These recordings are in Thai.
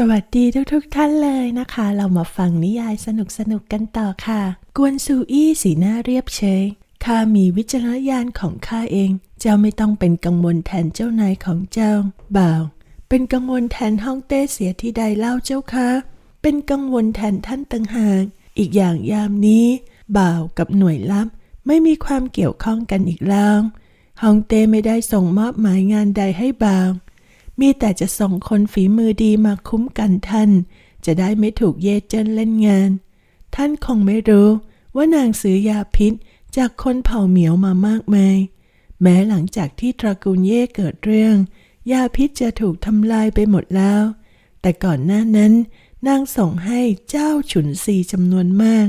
สวัสดีทุกๆทท่านเลยนะคะ เรามาฟังนิยายสนุกๆกันต่อค่ะ กวนซูอี้สีหน้าเรียบเฉยข้ามีวิจารณญาณของข้าเอง เจ้าไม่ต้องเป็นกังวลแทนเจ้านายของเจ้า บ่าว เป็นกังวลแทนฮ่องเต้เสียที่ใดเล่าเจ้าคะเป็นกังวลแทนท่านต่างหากอีกอย่างยามนี้ บ่าวกับหน่วยลับ ไม่มีความเกี่ยวข้องกันอีกแล้วฮ่องเต้ไม่ได้ส่งมอบหมายงานใดให้บ่าว มีแต่จะส่งคนฝีมือดีมาคุ้มกันท่าน จะได้ไม่ถูกเย่เจิ้นเล่นงาน ท่านคงไม่รู้ว่านางซื้อยาพิษจากคนเผ่าเหมียวมามากมาย แม้หลังจากที่ตระกูลเย่เกิดเรื่อง ยาพิษจะถูกทำลายไปหมดแล้ว แต่ก่อนหน้านั้น นางส่งให้เจ้าฉุนซีจำนวนมาก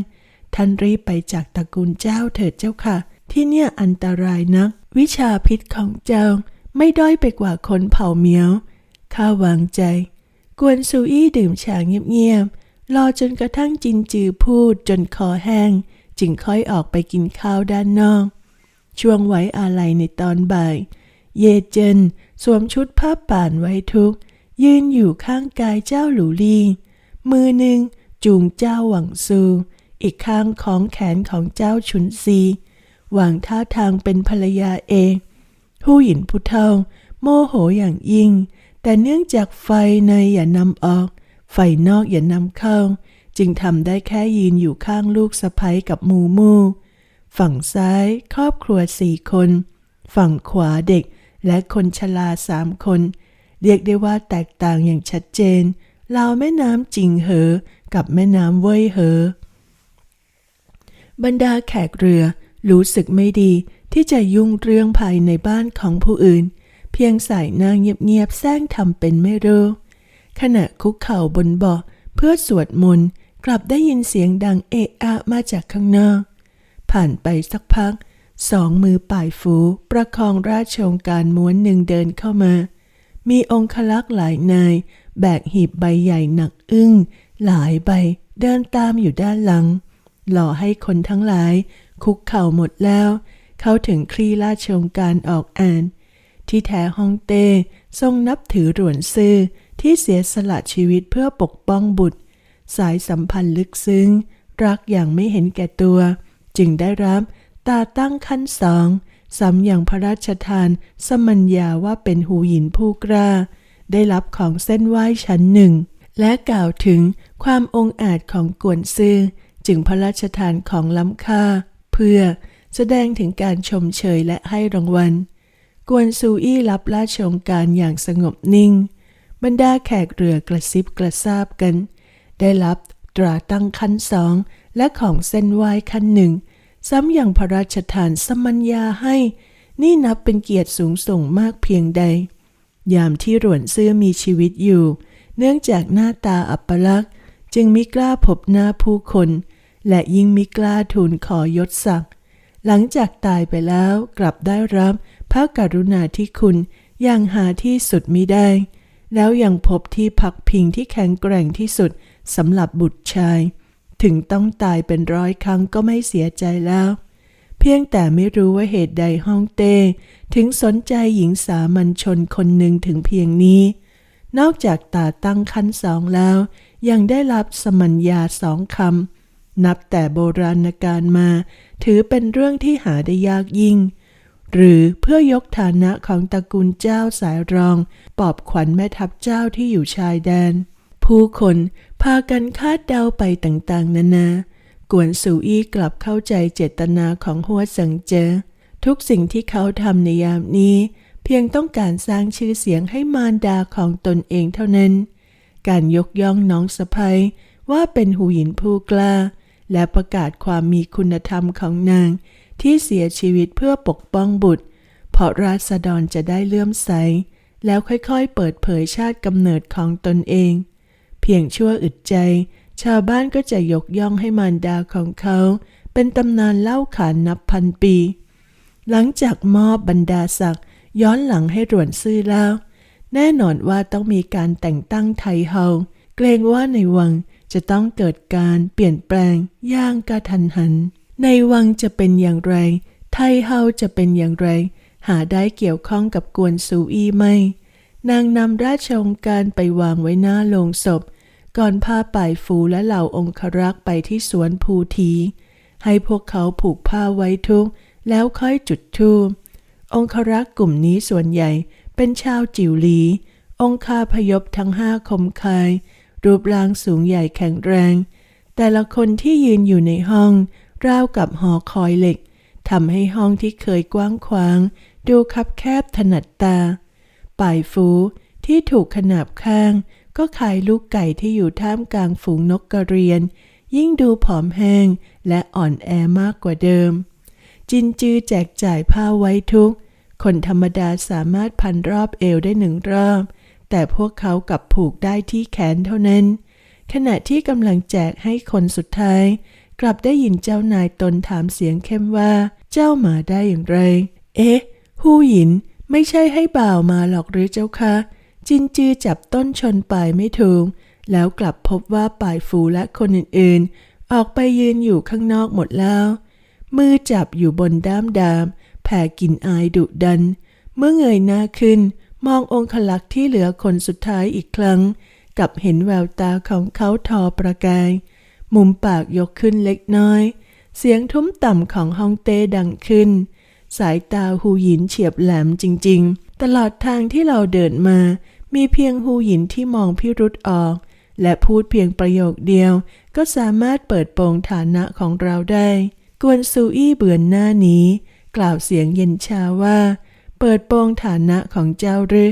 ท่านรีบไปจากตระกูลเจ้าเถิดเจ้าค่ะ ที่เนี่ยอันตรายนัก วิชาพิษของเจ้า ไม่ด้อยไปกว่าคนเผ่าเมียวข้าวางใจ กวนซูอี้ดื่มชาเงียบๆรอจนกระทั่งจินจือพูดจนคอแห้ง จึงค่อยออกไปกินข้าวด้านนอก ช่วงไว้อาลัยในตอนบ่าย เยเจนสวมชุดผ้าป่านไว้ทุกข์ยืนอยู่ข้างกายเจ้าหลูลี่ มือหนึ่งจูงเจ้าหวังซู อีกข้างของแขนของเจ้าฉุนซีหวังท่าทางเป็นภรรยาเอง ผู้หญิงผู้เฒ่า โมโหอย่างยิ่ง แต่เนื่องจากไฟในอย่านำออก ไฟนอกอย่านำเข้า จึงทำได้แค่ยืนอยู่ข้างลูกสะใภ้กับมูมู ฝั่งซ้ายครอบครัวสี่คน ฝั่งขวาเด็กและคนชราสามคน เรียกได้ว่าแตกต่างอย่างชัดเจนราวแม่น้ำจิงเหอ กับแม่น้ำเว่ยเหอ บรรดาแขกเรือรู้สึกไม่ดี ที่จะยุ่งเรื่องภายในบ้านของผู้อื่น เพียงใส่นางเงียบๆแซงทำเป็นไม่รู้ ขณะคุกเข่าบนเบาะเพื่อสวดมนต์กลับได้ยินเสียงดังเอะอะมาจากข้างนอก ผ่านไปสักพัก สองมือป่ายฟูประคองราชองการม้วนหนึ่งเดินเข้ามา มีองคลักษ์หลายนาย แบกหีบใบใหญ่หนักอึ้ง หลายใบเดินตามอยู่ด้านหลังหล่อให้คนทั้งหลาย คุกเข่าหมดแล้ว เขาถึงคลีราชองการออกอ่าน ที่แท้ฮองเต้ทรงนับถือหลวนซื่อที่เสียสละชีวิตเพื่อปกป้องบุตร สายสัมพันธ์ลึกซึ้ง รักอย่างไม่เห็นแก่ตัว จึงได้รับตาตั้งขั้นสองซ้ำอย่างพระราชทาน สมัญญาว่าเป็นหูหยินผู้กล้า ได้รับของเส้นไหว้ชั้นหนึ่ง และกล่าวถึงความองอาจของกวนซื่อจึงพระราชทานของล้ำค่า เพื่อ แสดงถึงการชมเชยและให้รางวัล กวนซูอี้รับราชองการอย่างสงบนิ่ง บรรดาแขกเรือกระซิบกระซาบกัน ได้รับตราตั้งขั้นสองและของเส้นไหว้ขั้นหนึ่ง ซ้ำอย่างพระราชทานสมัญญาให้ นี่นับเป็นเกียรติสูงส่งมากเพียงใด ยามที่หลวนซื่อมีชีวิตอยู่ เนื่องจากหน้าตาอัปลักษณ์ จึงมิกล้าพบหน้าผู้คน และยิ่งมิกล้าทูลขอยศศักดิ์ หลังจากตายไปแล้วกลับได้รับพระกรุณาธิคุณอย่างหาที่สุดมิได้ แล้วยังพบที่พักพิงที่แข็งแกร่งที่สุดสำหรับบุตรชาย ถึงต้องตายเป็นร้อยครั้งก็ไม่เสียใจแล้ว เพียงแต่ไม่รู้ว่าเหตุใดฮ่องเต้ ถึงสนใจหญิงสามัญชนคนหนึ่งถึงเพียงนี้ นอกจากตาตั้งขั้นสองแล้ว ยังได้รับสมัญญาสองคำ นับแต่โบราณกาลมา ถือเป็นเรื่องที่หาได้ยากยิ่ง หรือเพื่อยกฐานะของตระกูลเจ้าสายรอง ปอบขวัญแม่ทัพเจ้าที่อยู่ชายแดน ผู้คนพากันคาดเดาไปต่างๆ นานากวนสูอี้กลับเข้าใจเจตนาของหัวสังเจอ ทุกสิ่งที่เขาทำในยามนี้ เพียงต้องการสร้างชื่อเสียงให้มารดาของตนเองเท่านั้น การยกย่องน้องสะพ้ยว่าเป็นหูหยินผู้กล้า และประกาศความมีคุณธรรมของนาง ที่เสียชีวิตเพื่อปกป้องบุตร เพราะราษฎรจะได้เลื่อมใส แล้วค่อยๆเปิดเผยชาติกำเนิดของตนเอง เพียงชั่วอึดใจ ชาวบ้านก็จะยกย่องให้มารดาของเขา เป็นตำนานเล่าขานนับพันปี หลังจากมอบบรรดาศักดิ์ย้อนหลังให้หลวนซื่อแล้ว แน่นอนว่าต้องมีการแต่งตั้งไทเฮาเกรงว่าในวัง จะต้องเกิดการเปลี่ยนแปลงอย่างกระทันหัน ในวังจะเป็นอย่างไร ไทเฮาจะเป็นอย่างไร หาได้เกี่ยวข้องกับกวนซูอี้ไม่นางนำราชองค์การไปวางไว้หน้าโลงศพ ก่อนพาป่ายฟูและเหล่าองครักษ์ไปที่สวนภูที ให้พวกเขาผูกผ้าไว้ทุกข์แล้วค่อยจุดธูปองครักษ์กลุ่มนี้ส่วนใหญ่เป็นชาวจิวหลี องคาพยพทั้งห้าคมคาย รูปร่างสูงใหญ่แข็งแรง แต่ละคนที่ยืนอยู่ในห้อง ราวกับหอคอยเหล็กทำให้ห้องที่เคยกว้างขวาง ดูคับแคบถนัดตาป่ายฟูที่ถูกขนาบข้าง ก็ขายลูกไก่ที่อยู่ท่ามกลางฝูงนกกระเรียน ยิ่งดูผอมแห้งและอ่อนแอมากกว่าเดิม จินจือแจกจ่ายผ้าไว้ทุก คนธรรมดาสามารถพันรอบเอวได้หนึ่งรอบ แต่พวกเขากลับผูกได้ที่แขนเท่านั้น ขณะที่กำลังแจกให้คนสุดท้าย กลับได้ยินเจ้านายตนถามเสียงเข้มว่า เจ้ามาได้อย่างไร เอ๊ะ หู้หยิน ไม่ใช่ให้บ่าวมาหรอกหรือเจ้าคะ จินจือจับต้นชนปลายไม่ถูก แล้วกลับพบว่าปลายฟูและคนอื่นๆ ออกไปยืนอยู่ข้างนอกหมดแล้ว มือจับอยู่บนด้ามดามแผ่กลิ่นอายดุดัน เมื่อเงยหน้าขึ้น มององคลักษ์ที่เหลือคนสุดท้ายอีกครั้ง กับเห็นแววตาของเขาทอประกาย มุมปากยกขึ้นเล็กน้อย เสียงทุ้มต่ำของฮองเต้ดังขึ้น สายตาหูหยินเฉียบแหลมจริง ๆ ตลอดทางที่เราเดินมา มีเพียงหูหยินที่มองพิรุษออก และพูดเพียงประโยคเดียว ก็สามารถเปิดโปงฐานะของเราได้ กวนซูอี้เบือนหน้านี้ กล่าวเสียงเย็นชาว่า เปิดโปงฐานะของเจ้าหรือ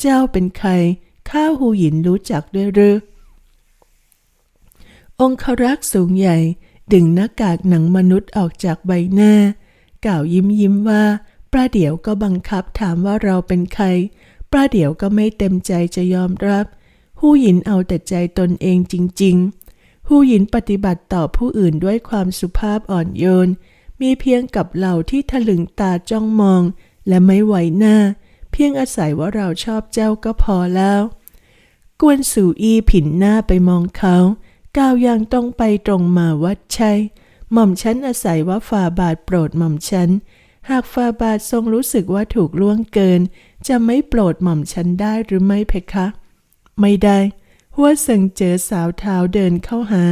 เจ้าเป็นใคร ข้าหูหยินรู้จักด้วยหรือ องครักษ์สูงใหญ่ ดึงหน้ากากหนังมนุษย์ออกจากใบหน้า กล่าวยิ้มยิ้มว่า ประเดี๋ยวก็บังคับถามว่าเราเป็นใคร ประเดี๋ยวก็ไม่เต็มใจจะยอมรับ หูหยินเอาแต่ใจตนเองจริง ๆ หูหยินปฏิบัติต่อผู้อื่นด้วยความสุภาพอ่อนโยน มีเพียงกับเราที่ถลึงตาจ้องมอง และไม่ไหวหน้า เพียงอาศัยว่าเราชอบเจ้าก็พอแล้ว กวนสู่อีผินหน้าไปมองเขาก้าวอย่างตรงไปตรงมาว่าใช่หม่อมฉันอาศัยว่าฝ่าบาทโปรดหม่อมฉันหากฝ่าบาททรงรู้สึกว่าถูกล่วงเกิน จะไม่โปรดหม่อมฉันได้หรือไม่เพคะ ไม่ได้ หัวเสิงเจอสาวเท้าเดินเข้าหา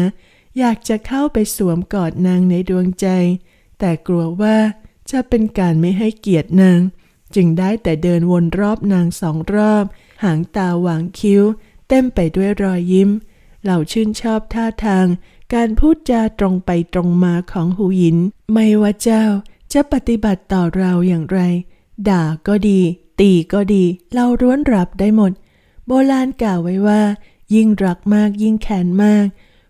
อยากจะเข้าไปสวมกอดนางในดวงใจ แต่กลัวว่า จะเป็นการไม่ให้เกียรตินาง จึงได้แต่เดินวนรอบนางสองรอบ หางตาหวางคิ้ว เต็มไปด้วยรอยยิ้มเราชื่นชอบท่าทาง การพูดจาตรงไปตรงมาของหูหยิน ไม่ว่าเจ้าจะปฏิบัติต่อเราอย่างไร ด่าก็ดี ตีก็ดี เราร้วนรับได้หมด โบราณกล่าวไว้ว่า ยิ่งรักมากยิ่งแค้นมาก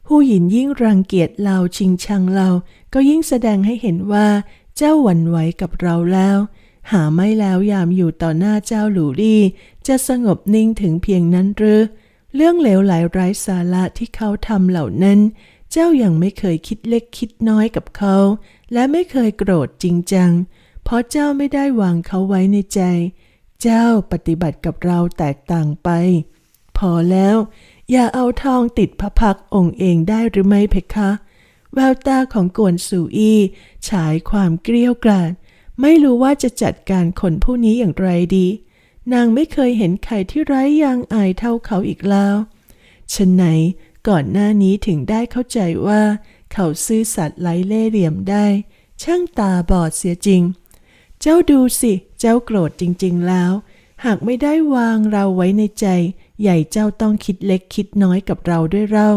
หูหยินยิ่งรังเกียจเราชิงชังเรา ก็ยิ่งแสดงให้เห็นว่า เจ้าหวั่นไหวกับเราแล้ว หาไม่แล้วยามอยู่ต่อหน้าเจ้าหลูรี่จะสงบนิ่งถึงเพียงนั้นหรือ เรื่องเลวไหลไร้สาระที่เขาทำเหล่านั้น เจ้ายัางไม่เคยคิดเล็กคิดน้อยกับเขา และไม่เคยโกรธจริงจัง เพราะเจ้าไม่ได้วางเขาไว้ในใจ เจ้าปฏิบัติกับเราแตกต่างไป พอแล้ว อย่าเอาทองติดพระพักองค์เองได้หรือไม่เพคะ แววตาของกวนสูอี้ฉายความเกลี้ยวกล่อมไม่รู้ว่าจะจัดการคนผู้นี้อย่างไรดี นางไม่เคยเห็นใครที่ไร้ยางอายเท่าเขาอีกแล้วฉะไหนก่อนหน้านี้ถึงได้เข้าใจว่า เขาซื่อสัตย์ไร้เล่ห์เหลี่ยมได้ ช่างตาบอดเสียจริง เจ้าดูสิ เจ้าโกรธจริง ๆ แล้ว หากไม่ได้วางเราไว้ในใจ ใหญ่เจ้าต้องคิดเล็กคิดน้อยกับเราด้วยเรา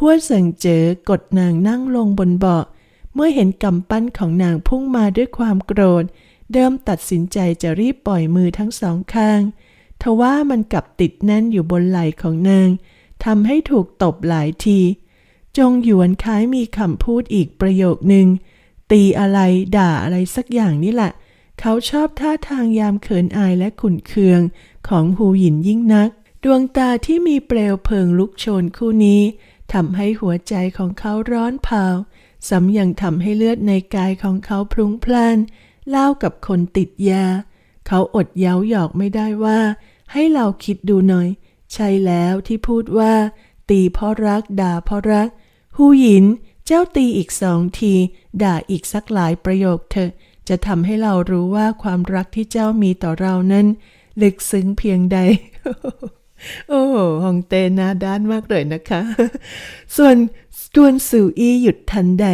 หัวเสิงเจอกดนางนั่งลงบนเบาะ เมื่อเห็นกำปั้นของนางพุ่งมาด้วยความโกรธ เดิมตัดสินใจจะรีบปล่อยมือทั้งสองข้าง ทว่ามันกลับติดแน่นอยู่บนไหล่ของนางทำให้ถูกตบหลายที จงหยวนคล้ายมีคำพูดอีกประโยคหนึ่งตีอะไรด่าอะไรสักอย่างนี่แหละ เขาชอบท่าทางยามเขินอายและขุนเคืองของหูหยินยิ่งนัก ดวงตาที่มีเปลวเพลิงลุกโชนคู่นี้ ทำให้หัวใจของเขาร้อนเผาซ้ำยังทำให้เลือดในกายของเขาพลุ้งพล่านเล่ากับคนติดยา เขาอดเย้าหยอกไม่ได้ว่า ให้เราคิดดูหน่อย ใช่แล้วที่พูดว่า ตีเพราะรักด่าเพราะรัก หูหยิน เจ้าตีอีกสองที ด่าอีกสักหลายประโยคเถอะ จะทำให้เรารู้ว่าความรักที่เจ้ามีต่อเรานั้น ลึกซึ้งเพียงใด โอ้ฮองเต้หน้าด้านมากเลยนะคะ ส่วนกวนสูอี้หยุดทันใด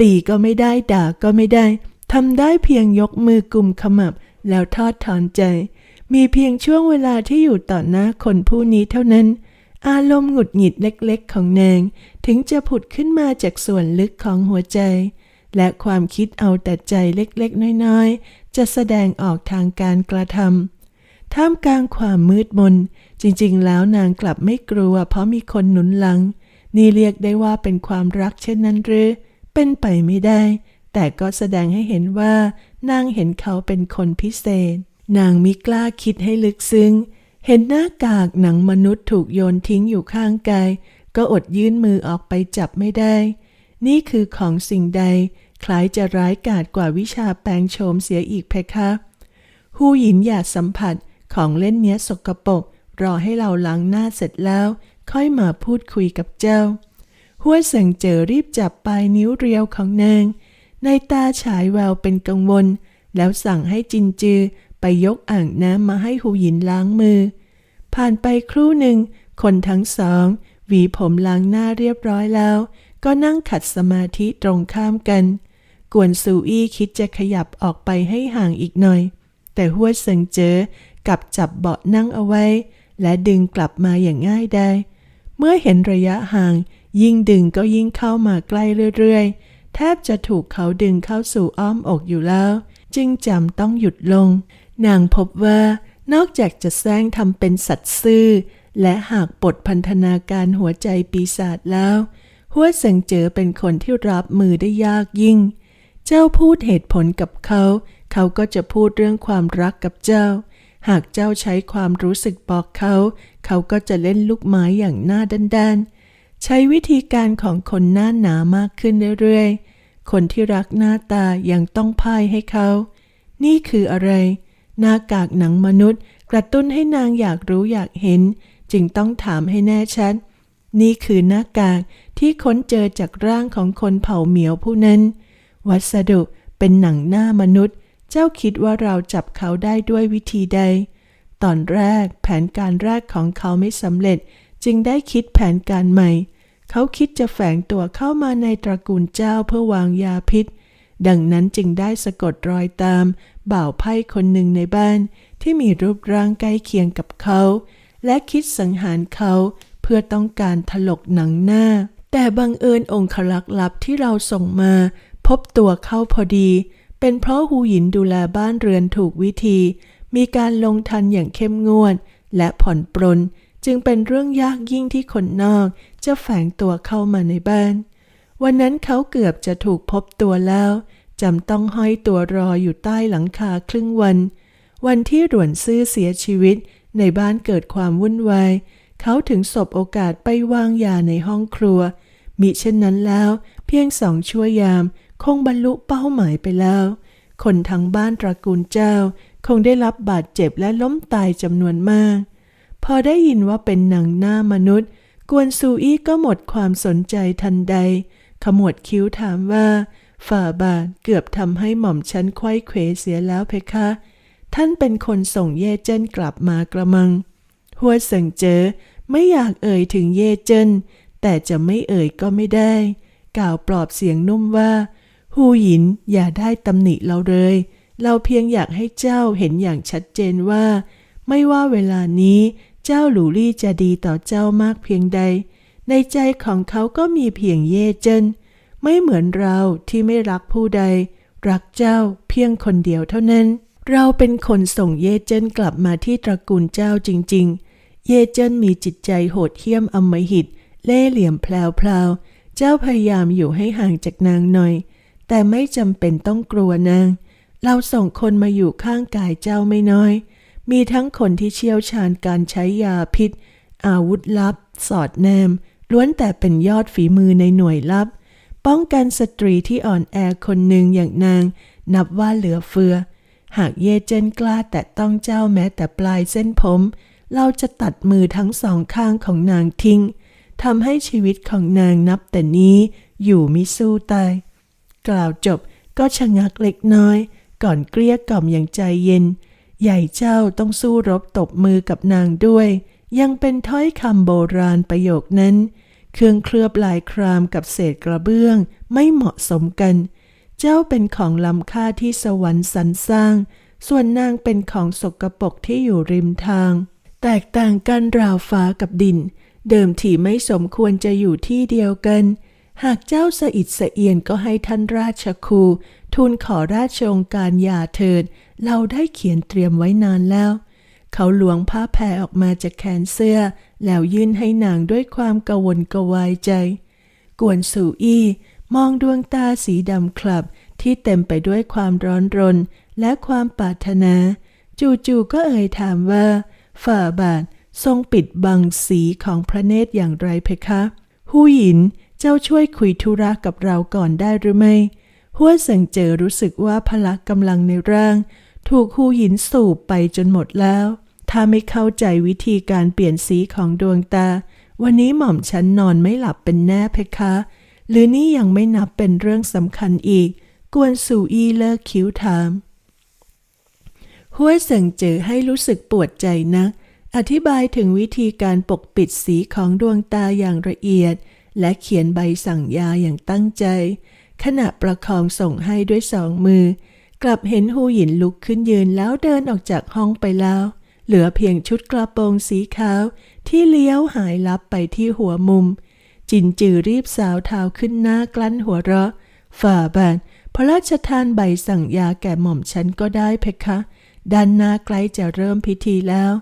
ตีก็ไม่ได้ด่าก็ไม่ได้ทำได้เพียงยกมือกุมขมับ แล้วทอดถอนใจ มีเพียงช่วงเวลาที่อยู่ต่อหน้าคนผู้นี้เท่านั้น อารมณ์หงุดหงิดเล็กๆ ของนาง ถึงจะผุดขึ้นมาจากส่วนลึกของหัวใจ และความคิดเอาแต่ใจเล็กๆ น้อยๆ จะแสดงออกทางการกระทำ ท่ามกลางความมืดมน จริงๆ แล้วนางกลับไม่กลัว เพราะมีคนหนุนหลัง นี่เรียกได้ว่าเป็นความรักเช่นนั้นหรือ เป็นไปไม่ได้ แต่ก็แสดงให้เห็นว่า นางเห็นเขาเป็นคนพิเศษ นางมิกล้าคิดให้ลึกซึ้ง เห็นหน้ากากหนังมนุษย์ถูกโยนทิ้งอยู่ข้างกาย ก็อดยื่นมือออกไปจับไม่ได้ นี่คือของสิ่งใด คล้ายจะร้ายกาจกว่าวิชาแปลงโฉมเสียอีกเพคะ หูหยินอย่าสัมผัส ของเล่นเนี้ยสกปรกรอให้เราล้างหน้าเสร็จแล้ว ค่อยมาพูดคุยกับเจ้า หัวเสิงเจอรีบจับปลายนิ้วเรียวของนาง ในตาฉายแววเป็นกังวล แล้วสั่งให้จินจือไปยกอ่างน้ำมาให้หูหยินล้างมือ ผ่านไปครู่หนึ่ง คนทั้งสอง หวีผมล้างหน้าเรียบร้อยแล้ว ก็นั่งขัดสมาธิตรงข้ามกัน กวนซูอี้คิดจะขยับออกไปให้ห่างอีกหน่อย แต่หัวเซิงเจอ กับจับเบาะนั่งเอาไว้ และดึงกลับมาอย่างง่ายได้เมื่อเห็นระยะห่าง ยิ่งดึงก็ยิ่งเข้ามาใกล้เรื่อยๆ แทบจะถูกเขาดึงเข้าสู่อ้อมอกอยู่แล้ว จึงจำต้องหยุดลง นางพบว่านอกจากจะแซงทำเป็นสัตว์ซื่อ และหากปลดพันธนาการหัวใจปีศาจแล้วหัวเสิงเจอเป็นคนที่รับมือได้ยากยิ่ง เจ้าพูดเหตุผลกับเขา เขาก็จะพูดเรื่องความรักกับเจ้า หากเจ้าใช้ความรู้สึกบอกเขา เขาก็จะเล่นลูกไม้อย่างหน้าด้านๆ ใช้วิธีการของคนหน้าหนามากขึ้นเรื่อยๆ คนที่รักหน้าตายังต้องพ่ายให้เขา นี่คืออะไร หน้ากากหนังมนุษย์ กระตุ้นให้นางอยากรู้อยากเห็น จึงต้องถามให้แน่ชัด นี่คือหน้ากากที่ค้นเจอจากร่างของคนเผ่าเหมียวผู้นั้น วัสดุเป็นหนังหน้ามนุษย์ เจ้าคิดว่าเราจับเขาได้ด้วยวิธีใด ตอนแรกแผนการแรกของเขาไม่สำเร็จ จึงได้คิดแผนการใหม่ เขาคิดจะแฝงตัวเข้ามาในตระกูลเจ้าเพื่อวางยาพิษ ดังนั้นจึงได้สะกดรอยตาม บ่าวไพ่คนหนึ่งในบ้าน ที่มีรูปร่างใกล้เคียงกับเขา และคิดสังหารเขาเพื่อต้องการถลกหนังหน้า แต่บังเอิญองคลักษ์ลับที่เราส่งมา พบตัวเข้าพอดี เป็นเพราะหูหยินดูแลบ้านเรือนถูกวิธี มีการลงทันอย่างเข้มงวด และผ่อนปรน จึงเป็นเรื่องยากยิ่งที่คนนอก จะแฝงตัวเข้ามาในบ้าน วันนั้นเขาเกือบจะถูกพบตัวแล้วจำต้องห้อยตัวรออยู่ใต้หลังคาครึ่งวัน วันที่หลวนซื่อเสียชีวิตในบ้านเกิดความวุ่นวาย เขาถึงสบโอกาสไปวางยาในห้องครัวมิเช่นนั้นแล้ว เพียงสองชั่วยาม คงบรรลุเป้าหมายไปแล้ว คนทั้งบ้านตระกูลเจ้า คงได้รับบาดเจ็บและล้มตายจำนวนมาก พอได้ยินว่าเป็นหนังหน้ามนุษย์ กวนซูอี้ก็หมดความสนใจทันใด ขมวดคิ้วถามว่า ฝ่าบาทเกือบทำให้หม่อมฉันไขว้เขวเสียแล้วเพคะ ท่านเป็นคนส่งเย่เจิ้นกลับมากระมัง หัวเสิงเจอไม่อยากเอ่ยถึงเย่เจิ้นแต่จะไม่เอ่ยก็ไม่ได้ กล่าวปลอบเสียงนุ่มว่า หูหยินอย่าได้ตำหนิเราเลย เราเพียงอยากให้เจ้าเห็นอย่างชัดเจนว่า ไม่ว่าเวลานี้เจ้าหลูลี่จะดีต่อเจ้ามากเพียงใด ในใจของเขาก็มีเพียงเย่เจินไม่เหมือนเราที่ไม่รักผู้ใด รักเจ้าเพียงคนเดียวเท่านั้น เราเป็นคนส่งเย่เจินกลับมาที่ตระกูลเจ้าจริง ๆ เย่เจินมีจิตใจโหดเหี้ยมอำมหิต เล่เหลี่ยมแพลวๆเจ้าพยายามอยู่ให้ห่างจากนางหน่อย แต่ไม่จำเป็นต้องกลัวนาง เราส่งคนมาอยู่ข้างกายเจ้าไม่น้อย มีทั้งคนที่เชี่ยวชาญการใช้ยาพิษ อาวุธลับ สอดแนม ล้วนแต่เป็นยอดฝีมือในหน่วยลับ ป้องกันสตรีที่อ่อนแอคนหนึ่งอย่างนาง นับว่าเหลือเฟือ หากเยเจนกล้าแต่ต้องเจ้าแม้แต่ปลายเส้นผม เราจะตัดมือทั้งสองข้างของนางทิ้งทำให้ชีวิตของนางนับแต่นี้อยู่มิสู้ตาย กล่าวจบก็ชะงักเล็กน้อย ก่อนเกลี้ยกล่อมอย่างใจเย็น ใหญ่เจ้าต้องสู้รบตบมือกับนางด้วย ยังเป็นถ้อยคำโบราณประโยคนั้น เครื่องเคลือบลายครามกับเศษกระเบื้องไม่เหมาะสมกัน เจ้าเป็นของล้ำค่าที่สวรรค์สรรสร้าง ส่วนนางเป็นของสกปรกที่อยู่ริมทาง แตกต่างกันราวฟ้ากับดิน เดิมทีไม่สมควรจะอยู่ที่เดียวกัน หากเจ้าสะอิดสะเอียนก็ให้ท่านราชครูทูลขอราชองการย่าเถิด เราได้เขียนเตรียมไว้นานแล้ว เขาหลวงผ้าแผ่ออกมาจากแขนเสื้อ แล้วยื่นให้นางด้วยความกวนกวายใจ กวนสู่อี้มองดวงตาสีดำคลับที่เต็มไปด้วยความร้อนรนและความปรารถนา จู่ๆก็เอ่ยถามว่า ฝ่าบาททรงปิดบังสีของพระเนตรอย่างไรเพคะหูหยิน เจ้าช่วยคุยธุระกับเราก่อนได้หรือไม่หัวเสิงเจอรู้สึกว่าพละกำลังในร่าง ถูกหูหินสูบไปจนหมดแล้ว ถ้าไม่เข้าใจวิธีการเปลี่ยนสีของดวงตา วันนี้หม่อมฉันนอนไม่หลับเป็นแน่เพคะ หรือนี่ยังไม่นับเป็นเรื่องสำคัญอีก กวนสู่อีเลิกคิ้วถามห้วยเสิงเจอให้รู้สึกปวดใจนัก อธิบายถึงวิธีการปกปิดสีของดวงตาอย่างละเอียด และเขียนใบสั่งยาอย่างตั้งใจ ขณะประคองส่งให้ด้วยสองมือ กลับเห็นหูหยินลุกขึ้นยืนแล้วเดินออกจากห้องไปแล้ว เหลือเพียงชุดกระโปรงสีขาวที่เลี้ยวหายลับไปที่หัวมุม จินจือรีบสาวเท้าขึ้นหน้ากลั้นหัวเราะ ฝ่าบาทพระราชทานใบสั่งยาแก่หม่อมฉันก็ได้เพคะด้านหน้าใกล้จะเริ่มพิธีแล้ว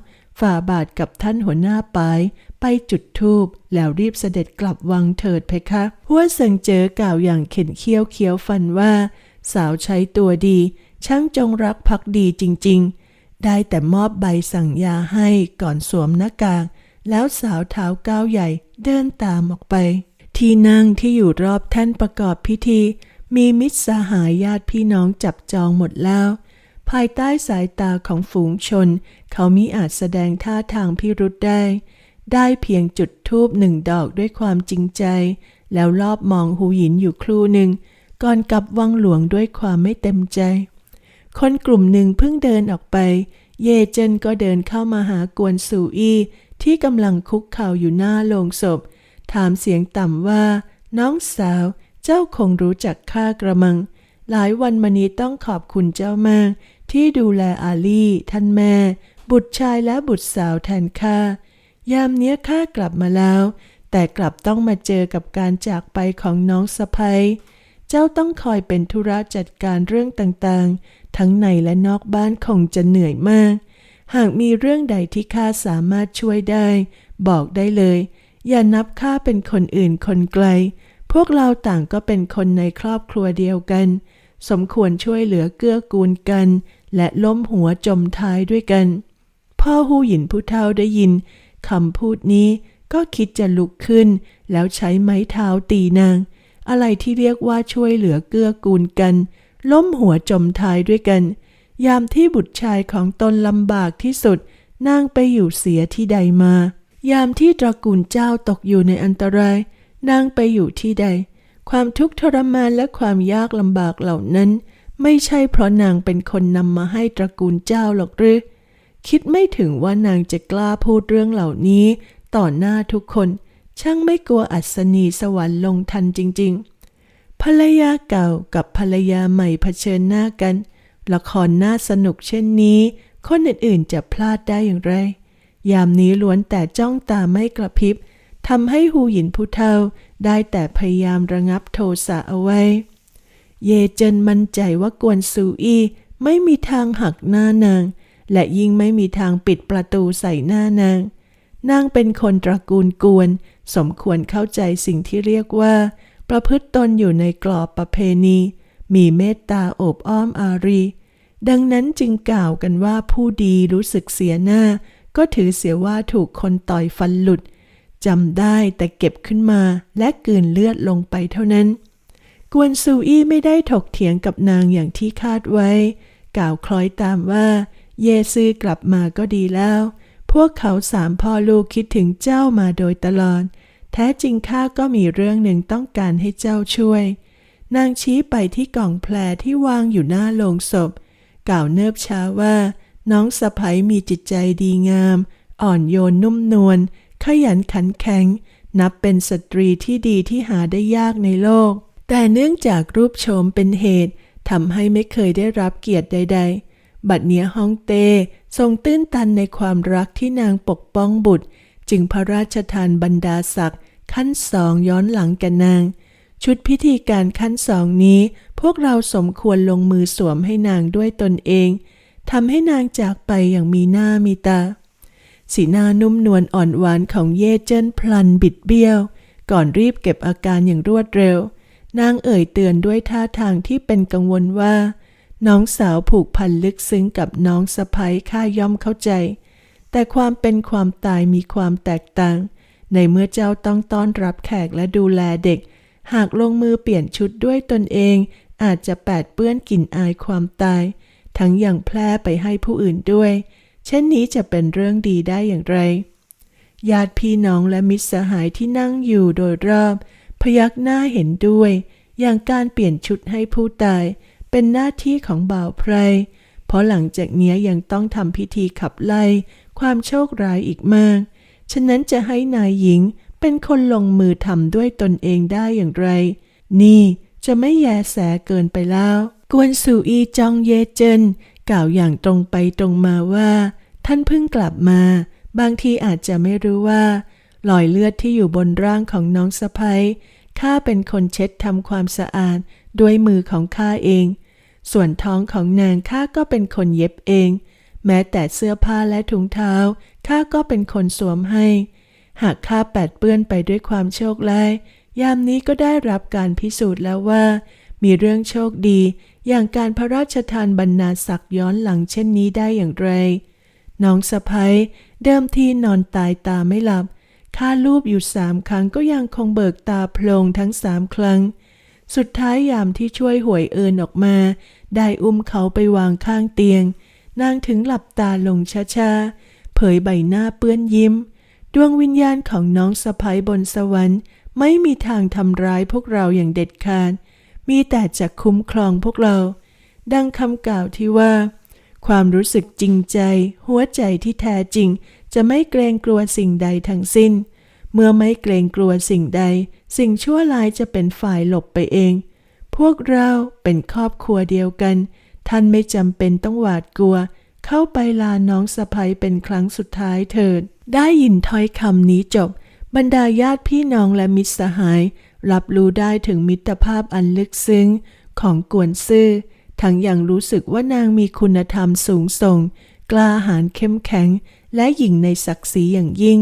ฝ่าบาทกับท่านหัวหน้าปาย ไปจุดธูปแล้วรีบเสด็จกลับวังเถิดเพคะหัวเสิงเจอกล่าวอย่างเข็นเคี้ยวเคี้ยวฟันว่า สาวใช้ตัวดี ช่างจงรักภักดีจริง ๆ ได้แต่มอบใบสั่งยาให้ก่อนสวมหน้ากาก แล้วสาวเท้าก้าวใหญ่เดินตามออกไป ที่นั่งที่อยู่รอบแท่นประกอบพิธี มีมิตรสหายญาติพี่น้องจับจองหมดแล้วภายใต้สายตาของฝูงชน เขามิอาจแสดงท่าทางพิรุษได้ ได้เพียงจุดธูปหนึ่งดอกด้วยความจริงใจ แล้วรอบมองหูหยินอยู่ครู่หนึ่ง ก่อนกลับวังหลวงด้วยความไม่เต็มใจ คนกลุ่มหนึ่งเพิ่งเดินออกไป เยเจินก็เดินเข้ามาหากวนสูอี้ที่กำลังคุกเข่าอยู่หน้าโลงศพ ถามเสียงต่ำว่า น้องสาว เจ้าคงรู้จักข้ากระมัง หลายวันมานี้ต้องขอบคุณเจ้ามาก ที่ดูแลอาลี่ ท่านแม่ บุตรชายและบุตรสาวแทนข้า ยามเนี้ยข้ากลับมาแล้ว แต่กลับต้องมาเจอกับการจากไปของน้องสะพ้ยเจ้าต้องคอยเป็นธุระจัดการเรื่องต่างๆ ทั้งในและนอกบ้านคงจะเหนื่อยมาก หากมีเรื่องใดที่ข้าสามารถช่วยได้ บอกได้เลย อย่านับข้าเป็นคนอื่นคนไกล พวกเราต่างก็เป็นคนในครอบครัวเดียวกัน สมควรช่วยเหลือเกื้อกูลกัน และล้มหัวจมท้ายด้วยกัน พ่อหูหยินผู้เฒ่าได้ยิน คำพูดนี้ก็คิดจะลุกขึ้น แล้วใช้ไม้เท้าตีนาง อะไรที่เรียกว่าช่วยเหลือเกื้อกูลกัน ล้มหัวจมท้ายด้วยกัน ยามที่บุตรชายของตนลำบากที่สุดนางไปอยู่เสียที่ใดมา ยามที่ตระกูลเจ้าตกอยู่ในอันตรายนางไปอยู่ที่ใด ความทุกข์ทรมานและความยากลำบากเหล่านั้น ไม่ใช่เพราะนางเป็นคนนำมาให้ตระกูลเจ้าหรอกหรือ คิดไม่ถึงว่านางจะกล้าพูดเรื่องเหล่านี้ ต่อหน้าทุกคน ช่างไม่กลัวอัศนีสวรรค์ลงทันจริง ๆ ภรรยาเก่ากับภรรยาใหม่เผชิญหน้ากัน ละครน่าสนุกเช่นนี้ คนอื่นๆจะพลาดได้อย่างไร ยามนี้ล้วนแต่จ้องตาไม่กระพริบทำให้หูหยินผู้เฒ่าได้แต่พยายามระงับโทสะเอาไว้ เยเจินมั่นใจว่ากวนซูอี้ไม่มีทางหักหน้านาง และยิ่งไม่มีทางปิดประตูใส่หน้านาง นางเป็นคนตระกูลกวน สมควรเข้าใจสิ่งที่เรียกว่า ประพฤติตนอยู่ในกรอบประเพณี มีเมตตาโอบอ้อมอารี ดังนั้นจึงกล่าวกันว่าผู้ดีรู้สึกเสียหน้า ก็ถือเสียว่าถูกคนต่อยฟันหลุดจำได้แต่เก็บขึ้นมาและกลืนเลือดลงไปเท่านั้น กวนซูอี้ไม่ได้ถกเถียงกับนางอย่างที่คาดไว้ กล่าวคล้อยตามว่า เยซือกลับมาก็ดีแล้ว พวกเขาสามพ่อลูกคิดถึงเจ้ามาโดยตลอด แท้จริงข้าก็มีเรื่องหนึ่งต้องการให้เจ้าช่วย นางชี้ไปที่กล่องแพรที่วางอยู่หน้าโลงศพ กล่าวเนิบช้าว่า น้องสะพ้ยมีจิตใจดีงาม อ่อนโยนนุ่มนวล ขยันขันแข็ง นับเป็นสตรีที่ดีที่หาได้ยากในโลก แต่เนื่องจากรูปโฉมเป็นเหตุทำให้ไม่เคยได้รับเกียรติใด ๆ บัดเนี้ยฮ่องเต้ทรงตื้นตันในความรักที่นางปกป้องบุตร จึงพระราชทานบรรดาศักดิ์ขั้นสองย้อนหลังแกันนาง ชุดพิธีการขั้นสองนี้ พวกเราสมควรลงมือสวมให้นางด้วยตนเองทำให้นางจากไปอย่างมีหน้ามีตา สีหน้านุ่มนวลอ่อนหวานของเย่เจิ้นพลันบิดเบี้ยว ก่อนรีบเก็บอาการอย่างรวดเร็ว นางเอ่ยเตือนด้วยท่าทางที่เป็นกังวลว่า น้องสาวผูกพันลึกซึ้งกับน้องสะพ้ยข้าย่อมเข้าใจ แต่ความเป็นความตายมีความแตกต่าง ในเมื่อเจ้าต้องต้อนรับแขกและดูแลเด็ก หากลงมือเปลี่ยนชุดด้วยตนเอง อาจจะแปดเปื้อนกลิ่นอายความตาย ทั้งอยังแพร่ไปให้ผู้อื่นด้วย เช่นนี้จะเป็นเรื่องดีได้อย่างไร ญาติพี่น้องและมิตรสหายที่นั่งอยู่โดยรอบ พยักหน้าเห็นด้วย อย่างการเปลี่ยนชุดให้ผู้ตาย เป็นหน้าที่ของบ่าวไพร เพราะหลังจากเนี้ยยังต้องทำพิธีขับไล่ความโชคร้ายอีกมาก ฉะนั้นจะให้นายหญิงเป็นคนลงมือทำด้วยตนเองได้อย่างไร นี่จะไม่แยแสเกินไปแล้ว กวนสู่อีจองเยเจนกล่าวอย่างตรงไปตรงมาว่า ท่านเพิ่งกลับมา บางทีอาจจะไม่รู้ว่า รอยเลือดที่อยู่บนร่างของน้องสะพ้ยข้าเป็นคนเช็ดทำความสะอาดด้วยมือของข้าเอง ส่วนท้องของนางข้าก็เป็นคนเย็บเอง แม้แต่เสื้อผ้าและถุงเท้าข้าก็เป็นคนสวมให้ หากข้าแปดเปื้อนไปด้วยความโชคร้ายยามนี้ก็ได้รับการพิสูจน์แล้วว่า มีเรื่องโชคดี อย่างการพระราชทานบรรณาศักย้อนหลังเช่นนี้ได้อย่างไร น้องสะพ้ยเดิมทีนอนตายตาไม่หลับข้าลูบอยู่สามครั้งก็ยังคงเบิกตาโพลงทั้งสามครั้ง สุดท้ายยามที่ช่วยหวยเอินออกมา ได้อุ้มเขาไปวางข้างเตียง นางถึงหลับตาลงช้าๆ เผยใบหน้าเปื้อนยิ้ม ดวงวิญญาณของน้องสะพ้ยบนสวรรค์ ไม่มีทางทำร้ายพวกเราอย่างเด็ดขาด มีแต่จะคุ้มครองพวกเรา ดังคำกล่าวที่ว่า ความรู้สึกจริงใจ หัวใจที่แท้จริง จะไม่เกรงกลัวสิ่งใดทั้งสิ้น เมื่อไม่เกรงกลัวสิ่งใด สิ่งชั่วร้ายจะเป็นฝ่ายหลบไปเอง พวกเราเป็นครอบครัวเดียวกัน ท่านไม่จำเป็นต้องหวาดกลัว เข้าไปลาน้องสะพ้ยเป็นครั้งสุดท้ายเถิด ได้ยินถ้อยคำนี้จบ บรรดาญาติพี่น้องและมิตรสหาย รับรู้ได้ถึงมิตรภาพอันลึกซึ้งของกวนซื่อ ทั้งยังรู้สึกว่านางมีคุณธรรมสูงส่ง กล้าหาญเข้มแข็ง และหยิ่งในศักดิ์ศรีอย่างยิ่ง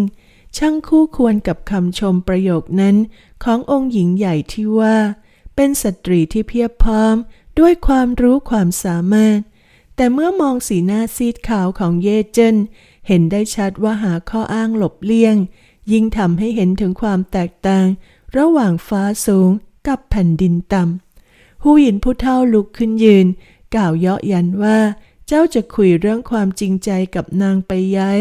ช่างคู่ควรกับคำชมประโยคนั้นขององค์หญิงใหญ่ที่ว่า เป็นสตรีที่เพียบพร้อมด้วยความรู้ความสามารถ แต่เมื่อมองสีหน้าซีดขาวของเยเจิ้นเห็นได้ชัดว่าหาข้ออ้างหลบเลี่ยง ยิ่งทำให้เห็นถึงความแตกต่าง ระหว่างฟ้าสูงกับแผ่นดินต่ำหูหยินผู้เฒ่าลุกขึ้นยืน กล่าวเยาะยันว่า เจ้าจะคุยเรื่องความจริงใจกับนางไปยัย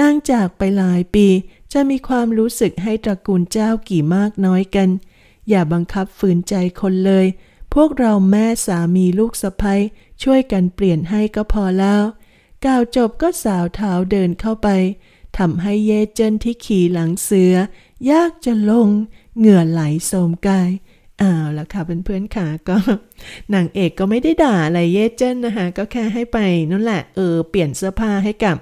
นางจากไปหลายปีจะมีความรู้สึกให้ตระกูลเจ้ากี่มากน้อยกัน อย่าบังคับฝืนใจคนเลย พวกเราแม่สามีลูกสะใภ้ช่วยกันเปลี่ยนให้ก็พอแล้วกล่าวจบก็สาวเท้าเดินเข้าไปทำให้เยเจนที่ขี่หลังเสือ ยากจะลง เหงื่อไหลโสมกายอ้าวละค่ะเพื่อนๆค่ะก็ นางเอกก็ไม่ได้ด่าอะไรเย่เจ้นนะคะ ก็แค่ให้ไปนั่นแหละเออเปลี่ยนเสื้อผ้าให้กับ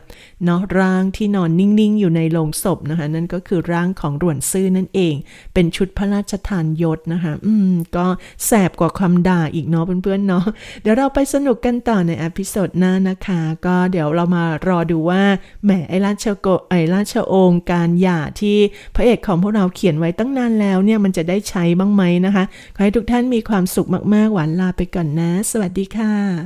เนาะร่างที่นอนนิ่งๆ อยู่ในโลงศพนะคะ นั่นก็คือร่างของหลวนซื่อนั่นเอง เป็นชุดพระราชทานยศนะคะ อืม ก็แสบกว่าคำด่าอีกเนาะเพื่อนๆเนาะเดี๋ยวเราไปสนุกกันต่อในอพิโซดหน้านะคะ ก็เดี๋ยวเรามารอดูว่าแหมไอราชโกไอราชองค์การหย่าที่พระเอกของพวกเราเขียนไว้ตั้งนานแล้วเนี่ยมันจะได้ใช้บ้างไหมนะคะขอให้ทุกท่านมีความสุขมากๆหวานลาไปก่อนนะ สวัสดีค่ะ